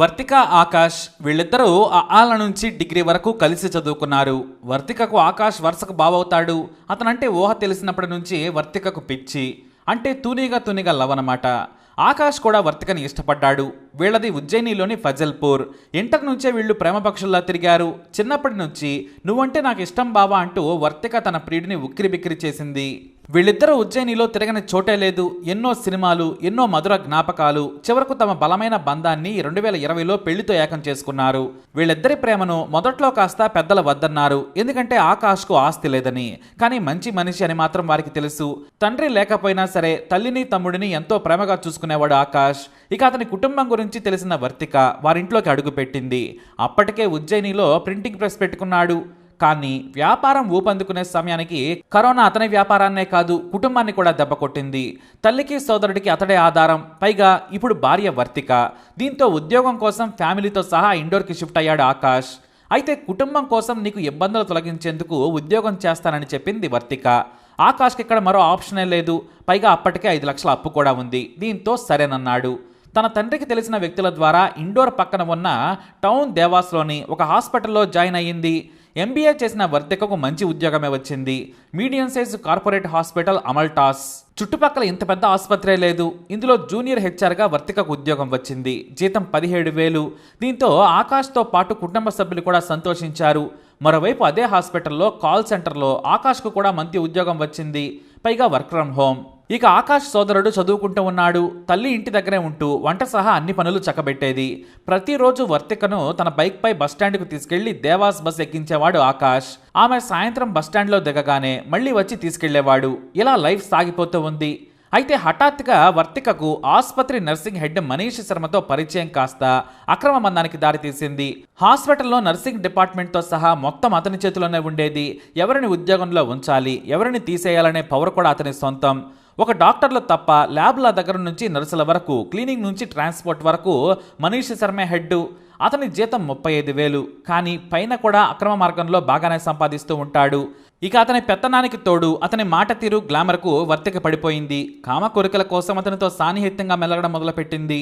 వర్తిక ఆకాష్ వీళ్ళిద్దరూ ఆల నుంచి డిగ్రీ వరకు కలిసి చదువుకున్నారు. వర్తికకు ఆకాష్ వరుసకు బావవుతాడు. అతనంటే ఊహ తెలిసినప్పటి నుంచి వర్తికకు పిచ్చి. అంటే తూనీగా తూనీగా లవ్ అనమాట ఆకాష్ కూడా వర్తికని ఇష్టపడ్డాడు. వీళ్ళది ఉజ్జయినిలోని ఫజల్పూర్. ఇంటర్ నుంచే వీళ్ళు ప్రేమపక్షుల్లా తిరిగారు. చిన్నప్పటి నుంచి నువ్వంటే నాకు ఇష్టం బావా అంటూ వర్తిక తన ప్రియుడిని ఉక్కిరి బిక్కిరి చేసింది. వీళ్ళిద్దరూ ఉజ్జయినిలో తిరగని చోటే లేదు. ఎన్నో సినిమాలు ఎన్నో మధుర జ్ఞాపకాలు. చివరకు తమ బలమైన బంధాన్ని రెండు వేల ఇరవైలో పెళ్ళితో ఏకం చేసుకున్నారు. వీళ్ళిద్దరి ప్రేమను మొదట్లో కాస్త పెద్దల వద్దన్నారు. ఎందుకంటే ఆకాష్కు ఆస్తి లేదని. కానీ మంచి మనిషి అని మాత్రం వారికి తెలుసు. తండ్రి లేకపోయినా సరే తల్లిని తమ్ముడిని ఎంతో ప్రేమగా చూసుకునేవాడు ఆకాష్. ఇక అతని కుటుంబం గురించి తెలిసిన వర్తిక వారింట్లోకి అడుగుపెట్టింది. అప్పటికే ఉజ్జయినిలో ప్రింటింగ్ ప్రెస్ పెట్టుకున్నాడు. కానీ వ్యాపారం ఊపందుకునే సమయానికి కరోనా అతని వ్యాపారాన్నే కాదు కుటుంబాన్ని కూడా దెబ్బకొట్టింది తల్లికి సోదరుడికి అతడే ఆధారం. పైగా ఇప్పుడు భార్య వర్తిక. దీంతో ఉద్యోగం కోసం ఫ్యామిలీతో సహా ఇండోర్కి షిఫ్ట్ అయ్యాడు ఆకాష్. అయితే కుటుంబం కోసం నీకు ఇబ్బందులు తొలగించేందుకు ఉద్యోగం చేస్తానని చెప్పింది వర్తిక. ఆకాష్కి ఇక్కడ మరో ఆప్షనే లేదు. పైగా అప్పటికే ఐదు లక్షల అప్పు కూడా ఉంది. దీంతో సరేనన్నాడు. తన తండ్రికి తెలిసిన వ్యక్తుల ద్వారా ఇండోర్ పక్కన ఉన్న టౌన్ దేవాస్లోని ఒక హాస్పిటల్లో జాయిన్ అయ్యింది. ఎంబీఏ చేసిన వర్తికకు మంచి ఉద్యోగమే వచ్చింది. Medium size corporate hospital Amaltas చుట్టుపక్కల ఇంత పెద్ద ఆసుపత్రే లేదు. ఇందులో జూనియర్ హెచ్ఆర్గా వర్తికకు ఉద్యోగం వచ్చింది. జీతం పదిహేడు వేలు. దీంతో ఆకాష్తో పాటు కుటుంబ సభ్యులు కూడా సంతోషించారు. మరోవైపు అదే హాస్పిటల్లో కాల్ సెంటర్లో ఆకాష్కు కూడా మంచి ఉద్యోగం వచ్చింది. పైగా వర్క్ ఫ్రమ్ హోమ్. ఇక ఆకాష్ సోదరుడు చదువుకుంటూ ఉన్నాడు తల్లి ఇంటి దగ్గరే ఉంటూ వంట సహా అన్ని పనులు చక్కబెట్టేది. ప్రతిరోజు వర్తికను తన బైక్పై బస్టాండ్కు తీసుకెళ్ళి దేవాస్ బస్ ఎక్కించేవాడు ఆకాష్. ఆమె సాయంత్రం బస్టాండ్లో దిగగానే మళ్ళీ వచ్చి తీసుకెళ్ళేవాడు ఇలా లైఫ్ సాగిపోతూ ఉంది. అయితే హఠాత్తుగా వర్తికకు ఆసుపత్రి నర్సింగ్ హెడ్ మనీష్ శర్మతో పరిచయం కాస్త అక్రమ మందానికి దారితీసింది హాస్పిటల్లో నర్సింగ్ డిపార్ట్మెంట్తో సహా మొత్తం అతని చేతిలోనే ఉండేది. ఎవరిని ఉద్యోగంలో ఉంచాలి ఎవరిని తీసేయాలనే పవర్ కూడా అతని సొంతం. ఒక డాక్టర్లు తప్ప ల్యాబ్ల దగ్గర నుంచి నర్సుల వరకు క్లీనింగ్ నుంచి ట్రాన్స్పోర్ట్ వరకు మనీష్ శర్మే హెడ్. అతని జీతం ముప్పై ఐదు వేలు. కానీ పైన కూడా అక్రమ మార్గంలో బాగానే సంపాదిస్తూ ఉంటాడు. ఇక అతని పెత్తనానికి తోడు అతని మాట తీరు గ్లామర్కు వర్తిక పడిపోయింది. కామ కోరికల కోసం అతనితో సాన్నిహిత్యంగా మెలగడం మొదలుపెట్టింది.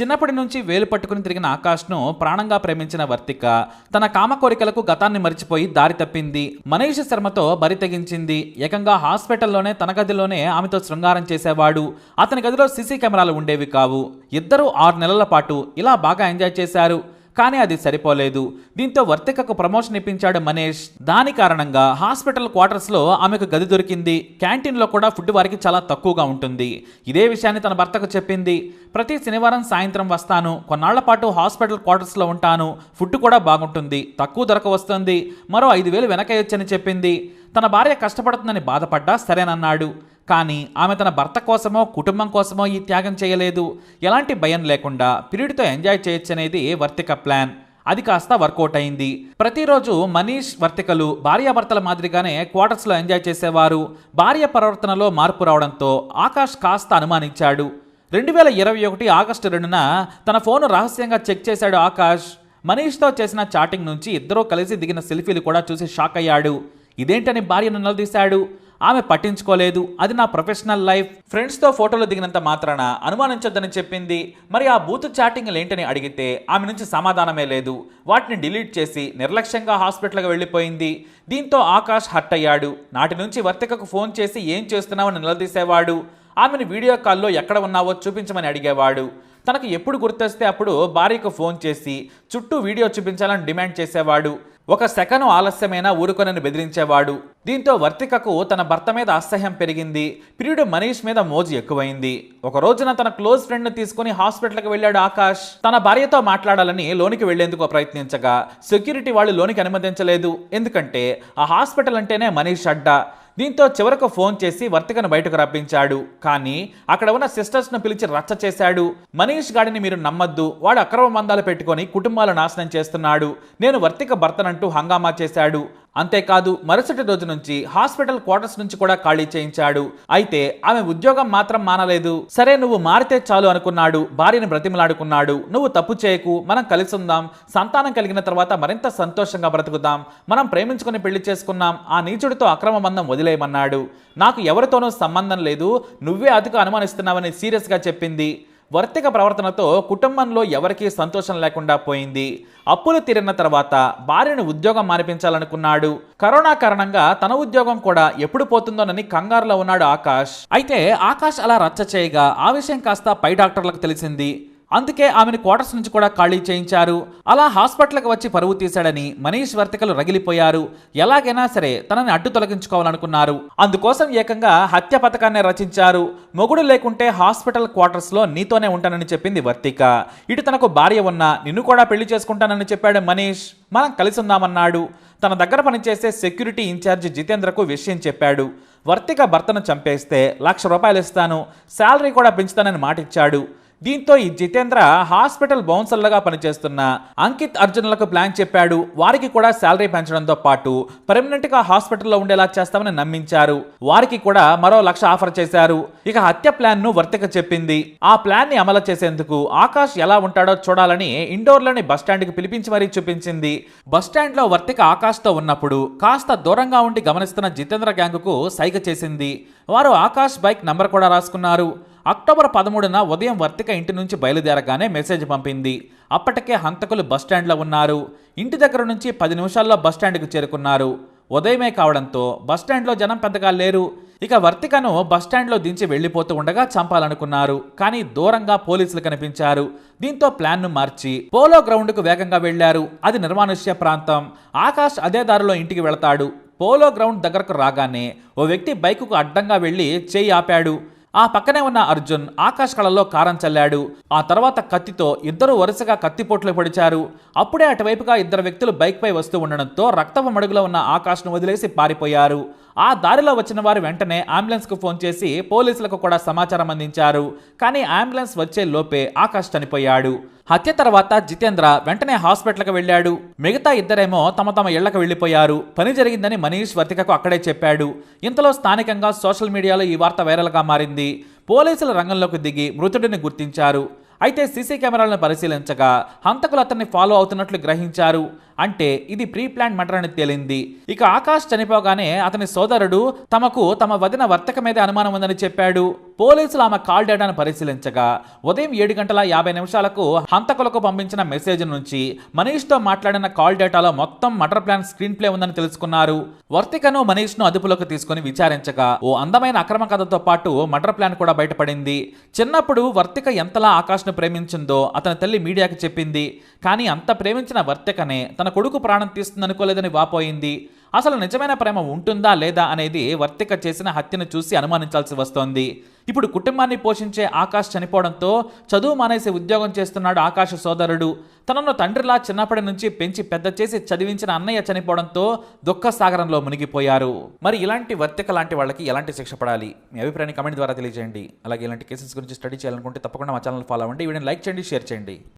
చిన్నప్పటి నుంచి వేలు పట్టుకుని తిరిగిన ఆకాష్ను ప్రాణంగా ప్రేమించిన వర్తిక తన కామ కోరికలకు గతాన్ని మరిచిపోయి దారి తప్పింది. మనీష్ శర్మతో బరి తెగించింది. ఏకంగా హాస్పిటల్లోనే తన గదిలోనే ఆమెతో శృంగారం చేసేవాడు. అతని గదిలో సీసీ కెమెరాలు ఉండేవి కావు. ఇద్దరూ ఆరు నెలల పాటు ఇలా బాగా ఎంజాయ్ చేశారు. కానీ అది సరిపోలేదు. దీంతో వర్తికకు ప్రమోషన్ ఇప్పించాడు మనీష్. దాని కారణంగా హాస్పిటల్ క్వార్టర్స్లో ఆమెకు గది దొరికింది. క్యాంటీన్లో కూడా ఫుడ్ వారికి చాలా తక్కువగా ఉంటుంది. ఇదే విషయాన్ని తన భర్తకు చెప్పింది. ప్రతి శనివారం సాయంత్రం వస్తాను. కొన్నాళ్ళ పాటు హాస్పిటల్ క్వార్టర్స్లో ఉంటాను. ఫుడ్ కూడా బాగుంటుంది. తక్కువ ధరకు వస్తుంది. మరో ఐదు వేలు వెనకయ్యొచ్చని చెప్పింది. తన భార్య కష్టపడుతుందని బాధపడ్డా సరేనన్నాడు. కానీ ఆమె తన భర్త కోసమో కుటుంబం కోసమో ఈ త్యాగం చేయలేదు. ఎలాంటి భయం లేకుండా పీరియడ్తో ఎంజాయ్ చేయొచ్చు అనేది వర్తిక ప్లాన్. అది కాస్త వర్కౌట్ అయింది. ప్రతిరోజు మనీష్ వర్తికలు భార్యాభర్తల మాదిరిగానే క్వార్టర్స్లో ఎంజాయ్ చేసేవారు. భార్య ప్రవర్తనలో మార్పు రావడంతో ఆకాష్ కాస్త అనుమానించాడు. రెండు వేల ఇరవై ఒకటి ఆగస్టు రెండున తన ఫోను రహస్యంగా చెక్ చేశాడు ఆకాష్. మనీష్తో చేసిన చాటింగ్ నుంచి ఇద్దరూ కలిసి దిగిన సెల్ఫీలు కూడా చూసి షాక్ అయ్యాడు. ఇదేంటని భార్యను నిలదీశాడు? ఆమె పట్టించుకోలేదు. అది నా ప్రొఫెషనల్ లైఫ్. ఫ్రెండ్స్తో ఫోటోలు దిగినంత మాత్రాన అనుమానించొద్దని చెప్పింది. మరి ఆ బూత్ చాటింగ్లు ఏంటని అడిగితే ఆమె నుంచి సమాధానమే లేదు. వాటిని డిలీట్ చేసి నిర్లక్ష్యంగా హాస్పిటల్కి వెళ్ళిపోయింది. దీంతో ఆకాష్ హర్ట్ అయ్యాడు. నాటి నుంచి వర్తికకు ఫోన్ చేసి ఏం చేస్తున్నావని నిలదీసేవాడు. ఆమెను వీడియో కాల్లో ఎక్కడ ఉన్నావో చూపించమని అడిగేవాడు. తనకు ఎప్పుడు గుర్తొస్తే అప్పుడు భార్యకు ఫోన్ చేసి చుట్టూ వీడియో చూపించాలని డిమాండ్ చేసేవాడు. ఒక సెకను ఆలస్యమైనా ఊరుకొనని బెదిరించేవాడు. దీంతో వర్తికకు తన భర్త మీద అసహ్యం పెరిగింది. ప్రియుడు మనీష్ మీద మోజు ఎక్కువైంది. ఒక రోజున తన క్లోజ్ ఫ్రెండ్ను తీసుకుని హాస్పిటల్కి వెళ్ళాడు ఆకాష్. తన భార్యతో మాట్లాడాలని లోనికి వెళ్ళేందుకు ప్రయత్నించగా సెక్యూరిటీ వాళ్ళు లోనికి అనుమతించలేదు. ఎందుకంటే ఆ హాస్పిటల్ అంటేనే మనీష్ అడ్డా. దీంతో చివరకు ఫోన్ చేసి వర్తికను బయటకు రప్పించాడు. కానీ అక్కడ ఉన్న సిస్టర్స్ను పిలిచి రచ్చ చేశాడు. మనీష్ గాడిని మీరు నమ్మద్దు. వాడు అక్రమ మందాలు పెట్టుకొని కుటుంబాలు నాశనం చేస్తున్నాడు. నేను వర్తిక భర్తనంటూ హంగామా చేశాడు. అంతేకాదు మరుసటి రోజు నుంచి హాస్పిటల్ క్వార్టర్స్ నుంచి కూడా ఖాళీ చేయించాడు. అయితే ఆమె ఉద్యోగం మాత్రం మానలేదు. సరే నువ్వు మారితే చాలు అనుకున్నాడు. భార్యను బ్రతిమలాడుకున్నాడు. నువ్వు తప్పు చేయకు. మనం కలిసి ఉందాం సంతానం కలిగిన తర్వాత మరింత సంతోషంగా బ్రతుకుదాం. మనం ప్రేమించుకుని పెళ్ళి చేసుకున్నాం. ఆ నీచుడితో అక్రమ బంధం వదిలేయమన్నాడు. నాకు ఎవరితోనూ సంబంధం లేదు. నువ్వే అతిగా అనుమానిస్తున్నావని సీరియస్గా చెప్పింది. వర్తిక ప్రవర్తనతో కుటుంబంలో ఎవరికీ సంతోషం లేకుండా పోయింది. అప్పులు తీరిన తర్వాత భార్యను ఉద్యోగం మానిపించాలనుకున్నాడు. కరోనా కారణంగా తన ఉద్యోగం కూడా ఎప్పుడు పోతుందోనని కంగారులో ఉన్నాడు ఆకాష్. అయితే ఆకాష్ అలా రచ్చ చేయగా ఆ విషయం కాస్త పై డాక్టర్లకు తెలిసింది. అందుకే ఆమెను క్వార్టర్స్ నుంచి కూడా ఖాళీ చేయించారు. అలా హాస్పిటల్కి వచ్చి పరువు తీశాడని మనీష్ వర్తికలు రగిలిపోయారు. ఎలాగైనా సరే తనని అడ్డు తొలగించుకోవాలనుకున్నారు. అందుకోసం ఏకంగా హత్య పథకాన్ని రచించారు. మొగుడు లేకుంటే హాస్పిటల్ క్వార్టర్స్లో నీతోనే ఉంటానని చెప్పింది వర్తిక. ఇటు తనకు భార్య ఉన్నా నిన్ను కూడా పెళ్ళి చేసుకుంటానని చెప్పాడు మనీష్. మనం కలిసి ఉందామన్నాడు. తన దగ్గర పనిచేసే సెక్యూరిటీ ఇన్ఛార్జి జితేంద్రకు విషయం చెప్పాడు. వర్తిక భర్తను చంపేస్తే లక్ష రూపాయలు ఇస్తాను శాలరీ కూడా పెంచుతానని మాటిచ్చాడు. దీంతో ఈ జితేంద్ర హాస్పిటల్ బౌన్సర్లుగా పనిచేస్తున్న అంకిత్ అర్జునులకు ప్లాన్ చెప్పాడు. వారికి కూడా శాలరీ పెంచడంతో పాటు పర్మనెంట్గా హాస్పిటల్లో ఉండేలా చేస్తామని నమ్మించారు. వారికి కూడా మరో లక్ష ఆఫర్ చేశారు. ఇక హత్య ప్లాన్ను వర్తిక చెప్పింది. ఆ ప్లాన్ని అమలు చేసేందుకు ఆకాష్ ఎలా ఉంటాడో చూడాలని ఇండోర్లోని బస్టాండ్కి పిలిపించి మరీ చూపించింది. బస్టాండ్లో వర్తిక ఆకాష్తో ఉన్నప్పుడు కాస్త దూరంగా ఉండి గమనిస్తున్న జితేంద్ర గ్యాంగ్కు సైగ చేసింది. వారు ఆకాష్ బైక్ నంబర్ కూడా రాసుకున్నారు. అక్టోబర్ పదమూడున ఉదయం వర్తిక ఇంటి నుంచి బయలుదేరగానే మెసేజ్ పంపింది. అప్పటికే హంతకులు బస్టాండ్లో ఉన్నారు. ఇంటి దగ్గర నుంచి పది నిమిషాల్లో బస్టాండ్కు చేరుకున్నారు. ఉదయమే కావడంతో బస్టాండ్లో జనం పెద్దగా లేరు. ఇక వర్తికను బస్టాండ్లో దించి వెళ్ళిపోతూ ఉండగా చంపాలనుకున్నారు. కానీ దూరంగా పోలీసులు కనిపించారు. దీంతో ప్లాన్ను మార్చి పోలో గ్రౌండ్కు వేగంగా వెళ్ళారు అది నిర్మానుష్య ప్రాంతం. ఆకాష్ అదే దారిలో ఇంటికి వెళతాడు. పోలో గ్రౌండ్ దగ్గరకు రాగానే ఓ వ్యక్తి బైకుకు అడ్డంగా వెళ్ళి చేయి ఆపాడు. ఆ పక్కనే ఉన్న అర్జున్ ఆకాశ కళలో కారం చల్లాడు. ఆ తర్వాత కత్తితో ఇద్దరు వరుసగా కత్తిపోట్లు పొడిచారు. అప్పుడే అటువైపుగా ఇద్దరు వ్యక్తులు బైక్పై వస్తూ ఉండడంతో రక్తపు మడుగులో ఉన్న ఆకాశ్ను వదిలేసి పారిపోయారు. ఆ దారిలో వచ్చిన వారు వెంటనే అంబులెన్స్కు ఫోన్ చేసి పోలీసులకు కూడా సమాచారం అందించారు. కానీ అంబులెన్స్ వచ్చే లోపే ఆకాష్ చనిపోయాడు. హత్య తర్వాత జితేంద్ర వెంటనే హాస్పిటల్కి వెళ్ళాడు. మిగతా ఇద్దరేమో తమ తమ ఇళ్ళకు వెళ్ళిపోయారు. పని జరిగిందని మనీష్ వర్తికకు అక్కడే చెప్పాడు. ఇంతలో స్థానికంగా సోషల్ మీడియాలో ఈ వార్త వైరల్గా మారింది. పోలీసుల రంగంలోకి దిగి మృతుడిని గుర్తించారు. అయితే సీసీ కెమెరాలను పరిశీలించగా హంతకులు అతన్ని ఫాలో అవుతున్నట్లు గ్రహించారు. అంటే ఇది ప్రీ ప్లాన్ మటర్ అని తేలింది. ఇక ఆకాష్ చనిపోగానే అతని సోదరుడు తమకు తమ వదిన వర్తక మీద అనుమానం ఉందని చెప్పాడు. పోలీసులు ఆమె కాల్ డేటాను పరిశీలించగా ఉదయం ఏడు గంటల యాభై నిమిషాలకు హంతకులకు పంపించిన మెసేజ్ నుంచి మనీష్తో మాట్లాడిన కాల్ డేటాలో మొత్తం మటర్ ప్లాన్ స్క్రీన్ ప్లే ఉందని తెలుసుకున్నారు. వర్తికను మనీష్ను అదుపులోకి తీసుకుని విచారించగా ఓ అందమైన అక్రమ కథతో పాటు మటర్ ప్లాన్ కూడా బయటపడింది. చిన్నప్పుడు వర్తిక ఎంతలా ఆకాష్ను ప్రేమించిందో అతని తల్లి మీడియాకి చెప్పింది. కానీ అంత ప్రేమించిన వర్తికనే తన కొడుకు ప్రాణం తీస్తుందనుకోలేదని వాపోయింది. అసలు నిజమైన ప్రేమ ఉంటుందా లేదా అనేది వర్తిక చేసిన హత్యను చూసి అనుమానించాల్సి వస్తోంది. ఇప్పుడు కుటుంబాన్ని పోషించే ఆకాష్ చనిపోవడంతో చదువు మానేసి ఉద్యోగం చేస్తున్నాడు ఆకాష్ సోదరుడు. తనను తండ్రిలా చిన్నప్పటి నుంచి పెంచి పెద్ద చేసి చదివించిన అన్నయ్య చనిపోవడంతో దుఃఖ సాగరంలో మునిగిపోయారు. మరి ఇలాంటి వర్తిక లాంటి వాళ్ళకి ఎలాంటి శిక్ష పడాలి? మీ అభిప్రాయాన్ని కమెంట్ ద్వారా తెలియజేయండి. అలాగే ఇలాంటి కేసెస్ గురించి స్టడీ చేయాలనుకుంటే తప్పకుండా మా ఛానల్ ఫాలో అవ్వండి. వీడియోని లైక్ చేయండి షేర్ చేయండి.